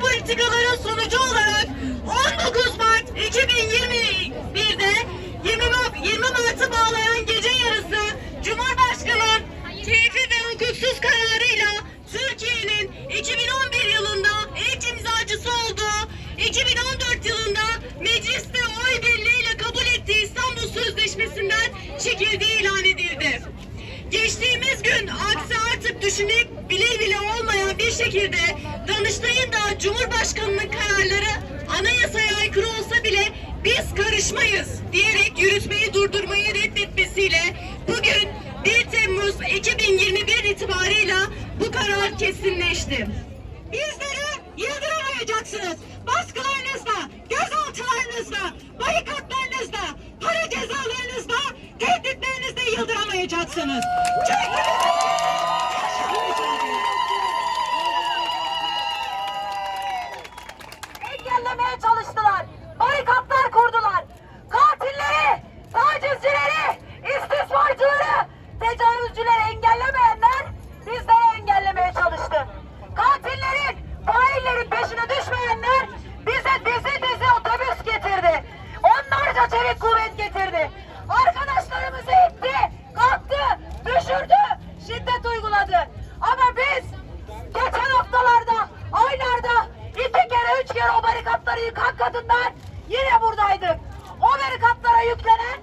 politikaların sonucu olarak 19 Mart 2021'de 20, Ma- 20 Mart'ı bağlayan gece yarısı Cumhurbaşkanı keyfi ve hukuksuz kararıyla Türkiye'nin 2011 yılında ilk imzacısı olduğu 2014 yılında mecliste oy birliğiyle kabul ettiği İstanbul Sözleşmesi'nden çekildiği ilan edildi. Geçtiğimiz gün artık düşünüp bile bile olmayan bir şekilde Danıştay'ın da Cumhurbaşkanı'nın kararları anayasaya aykırı olsa bile biz karışmayız diyerek yürütmeyi durdurmayı reddetmesiyle bugün 1 Temmuz 2021 itibarıyla bu karar kesinleşti. Bizleri yıldıramayacaksınız. Baskılarınızla, gözaltılarınızla, barikatlarınızla, para cezalarınızla, tehditlerinizle yıldıramayacaksınız. Çünkü engellemeye çalıştılar. Barikatlar kurdular. Katilleri, tacizcileri, istismarcıları, tecavüzcüleri engellemeyenler kere, o barikatları yıkan kadınlar yine buradaydık. O barikatlara yüklenen